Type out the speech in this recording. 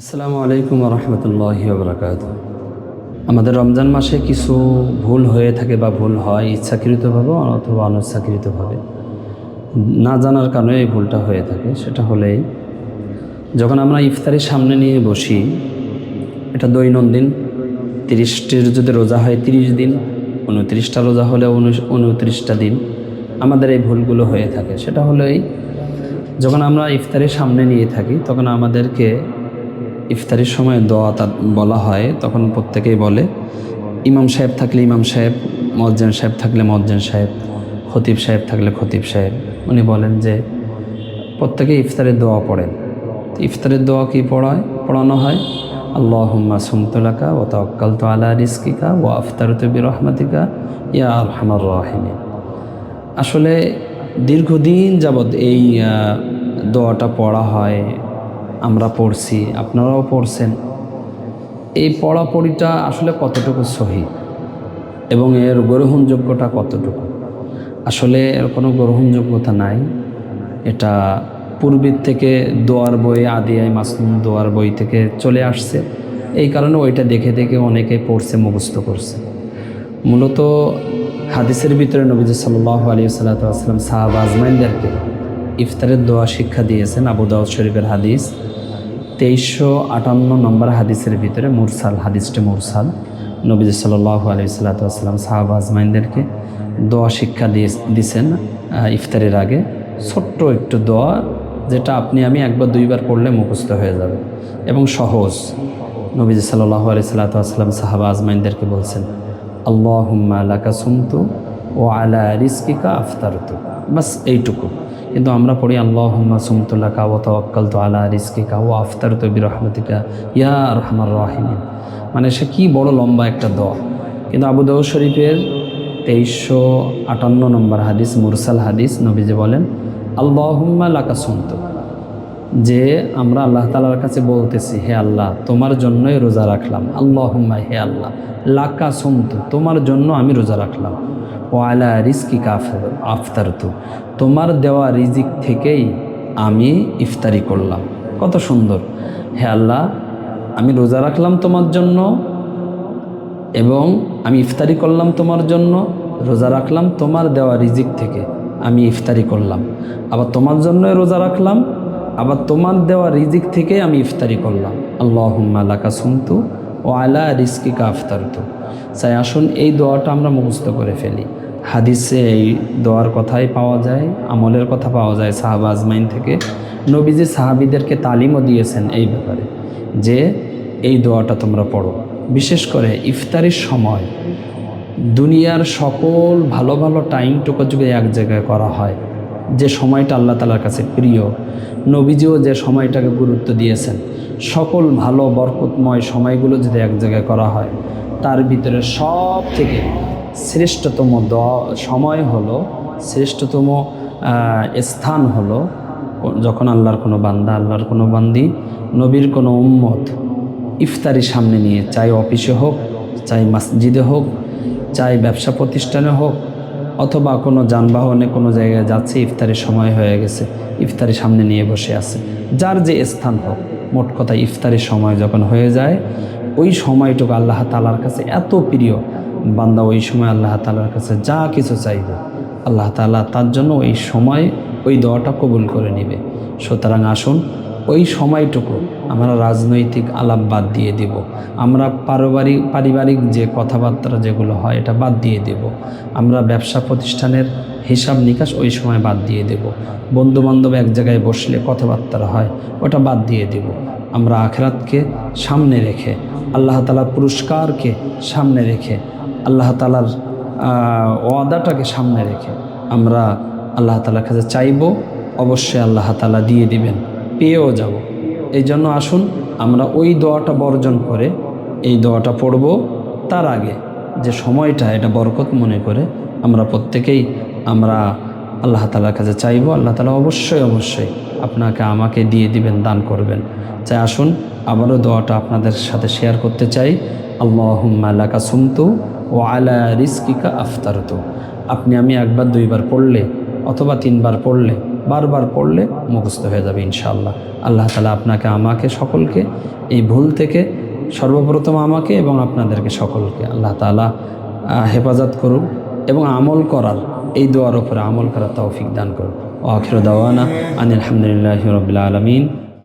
আসসালামু আলাইকুম রহমতুল্লাহ বরকাত আমাদের রমজান মাসে কিছু ভুল হয়ে থাকে বা ভুল হয় ইচ্ছাকৃতভাবে অথবা অনিচ্ছাকৃতভাবে। না জানার কারণে এই ভুলটা হয়ে থাকে, সেটা হলেই যখন আমরা ইফতারির সামনে নিয়ে বসি, এটা দৈনন্দিন, তিরিশটির যদি রোজা হয় তিরিশ দিন, উনত্রিশটা রোজা হলে উনত্রিশটা দিন আমাদের এই ভুলগুলো হয়ে থাকে। সেটা হলেই যখন আমরা ইফতারির সামনে নিয়ে থাকি, তখন আমাদেরকে ইফতারির সময় দোয়া তা বলা হয়, তখন প্রত্যেকেই বলে, ইমাম সাহেব থাকলে ইমাম সাহেব, মজ্জেন সাহেব থাকলে মজ্জেন সাহেব, খতিব সাহেব থাকলে খতিব সাহেব। উনি বলেন যে প্রত্যেকে ইফতারের দোয়া পড়েন। ইফতারের দোয়া কি পড়ায়? পড়ানো হয় আল্লাহ হুম্মা সুমতুলাকা ও তক্কাল তো আলা রিস্কিকা ও আফতার তবি রহমাতিকা ইয়া আর হামার রাহিমিন। আসলে দীর্ঘদিন যাবৎ এই দোয়াটা পড়া হয় আমরা পড়ছি, আপনারাও পড়ছেন। এই পড়াপড়িটা আসলে কতটুকু সহি এবং এর গ্রহণযোগ্যতা কতটুকু? আসলে এর কোনো গ্রহণযোগ্যতা নাই। এটা পূর্বের থেকে দোয়ার বই, আদিয়ায় মাসনুম দোয়ার বই থেকে চলে আসছে। এই কারণে ওইটা দেখে দেখে অনেকে পড়ছে, মুখস্থ করছে। মূলত হাদিসের ভিতরে নবীজ সাল্লাহ আলী সাল্লাম সাহাব আজমাইনদেরকে ইফতারের দোয়া শিক্ষা দিয়েছেন। আবু দাউদ শরীফের হাদিস তেইশশো আটান্ন নম্বর হাদিসের ভিতরে মুরসাল, হাদিসটি মুরসাল। নবীজ সাল্লাহ আলী সাল্লাম সাহাব আজমাইনদেরকে দোয়া শিক্ষা দিয়ে দিছেন ইফতারের আগে। ছোট্ট একটু দোয়া, যেটা আপনি, আমি একবার দুইবার পড়লে মুখস্থ হয়ে যাবে এবং সহজ। নবীজ সাল্লাহ আলি সাল্লাম সাহাবা আজমাইনদেরকে বলছেন, আল্লাহুম্মা লাকা সুমতু ও আলা রিস্কিকা আফতারতু। বাস এইটুকু। কিন্তু আমরা পড়ি আল্লাহ আল্লাহুম্মা সুমতুল্লাকা ও তওয়াক্কাল তো আলা রিস্কিকা ও আফতারতু বিরহমতিকা ইয়া রহমার রাহিমিন। মানে সে কি বড় লম্বা একটা দোয়া। কিন্তু আবু দাউদ শরীফের তেইশশো আটান্ন নম্বর হাদিস, মুরসাল হাদিস, নবীজি বলেন, আল্লাহুম্মা লাকা সুমতু। যে আমরা আল্লাহ তালার কাছে বলতেছি, হে আল্লাহ, তোমার জন্যই রোজা রাখলাম। আল্লাহ হে আল্লাহ, লাকা সুমতু, তোমার জন্য আমি রোজা রাখলাম। ও আলা রিস্কি কাফের, আফতার তু। তোমার দেওয়া রিজিক থেকেই আমি ইফতারি করলাম। কত সুন্দর। হে আল্লাহ, আমি রোজা রাখলাম তোমার জন্য এবং আমি ইফতারি করলাম তোমার জন্য, রোজা রাখলাম তোমার দেওয়া রিজিক থেকে আমি ইফতারি করলাম। আবার তোমার জন্যই রোজা রাখলাম, আবার তোমার দেওয়া রিজিক থেকে আমি ইফতারি করলাম। আল্লাহুম্মা লাকা সুমতু ও আলা রিস্কিকা আফতারতু। চাই আসুন এই দোয়াটা আমরা মুখস্থ করে ফেলি। হাদিসে এই দোয়ার কথাই পাওয়া যায়, আমলের কথা পাওয়া যায় সাহাবা আজমাইন থেকে। নবীজি সাহাবিদেরকে তালিমও দিয়েছেন এই ব্যাপারে যে এই দোয়াটা তোমরা পড়ো। বিশেষ করে ইফতারির সময় দুনিয়ার সকল ভালো ভালো টাইমটুকু যদি এক জায়গায় করা হয়, যে সময়টা আল্লাহ তালার কাছে প্রিয়, নবীজিও যে সময়টাকে গুরুত্ব দিয়েছেন, সকল ভালো বরকতময় সময়গুলো যদি এক জায়গায় করা হয়, তার ভিতরে সব থেকে শ্রেষ্ঠতম দ সময় হলো, শ্রেষ্ঠতম স্থান হলো যখন আল্লাহর কোনো বান্দা, আল্লাহর কোনো বান্দি, নবীর কোনো উম্মত ইফতারি সামনে নিয়ে, চাই অফিসে হোক, চাই মসজিদে হোক, চাই ব্যবসা প্রতিষ্ঠানে হোক, অথবা কোনো যানবাহনে কোনো জায়গায় যাচ্ছে, ইফতারির সময় হয়ে গেছে ইফতারি সামনে নিয়ে বসে আছে। যার যে স্থান হোক, মোট কথা ইফতারির সময় যখন হয়ে যায়, ওই সময়টুকু আল্লাহ তালার কাছে এত প্রিয় বান্দা ওই সময় আল্লাহ তালার কাছে যা কিছু চাইবে, আল্লাহ তালা তার জন্য ওই সময় ওই দোয়াটা কবুল করে নেবে। সুতরাং আসুন, ওই সময়টুকু আমরা রাজনৈতিক আলাপ বাদ দিয়ে দিব। আমরা পারিবারিক পারিবারিক যে কথাবার্তা যেগুলো হয় এটা বাদ দিয়ে দেব। আমরা ব্যবসা প্রতিষ্ঠানের হিসাব নিকাশ ওই সময় বাদ দিয়ে দেব। বন্ধু বান্ধব এক জায়গায় বসলে কথাবার্তা হয়, ওটা বাদ দিয়ে দেব। আমরা আখেরাতকে সামনে রেখে, আল্লাহ তালা পুরস্কারকে সামনে রেখে আল্লাহ তালার ওয়াদাটাকে সামনে রেখে আমরা আল্লাহ তালার কাছে চাইব, অবশ্যই আল্লাহ তালা দিয়ে দিবেন, পেয়েও যাব। এই জন্য আসুন, আমরা ওই দোয়াটা বর্জন করে এই দোয়াটা পড়ব। তার আগে যে সময়টা, এটা বরকত মনে করে আমরা প্রত্যেকেই আমরা আল্লাহ তালার কাছে চাইব। আল্লাহ তালা অবশ্যই অবশ্যই আপনাকে আমাকে দিয়ে দিবেন, দান করবেন। চাই আসুন, আবারও দোয়াটা আপনাদের সাথে শেয়ার করতে চাই। আল্লাহুম্মা লাকা সুমতু ও আলা রিস্কিকা আফতারতু। আপনি আমি একবার, দুইবার পড়লে অথবা তিনবার পড়লে, বারবার পড়লে মুখস্থ হয়ে যাবে ইনশাআল্লাহ। আল্লাহ তালা আপনাকে, আমাকে, সকলকে এই ভুল থেকে সর্বপ্রথম আমাকে এবং আপনাদেরকে সকলকে আল্লাহ তালা হেফাজত করুন এবং আমল করার এই দোয়ার উপরে আমল করার তৌফিক দান করুন ও আখির দাওয়ানা আনিল আলহামদুলিল্লাহ রবিল আলমিন।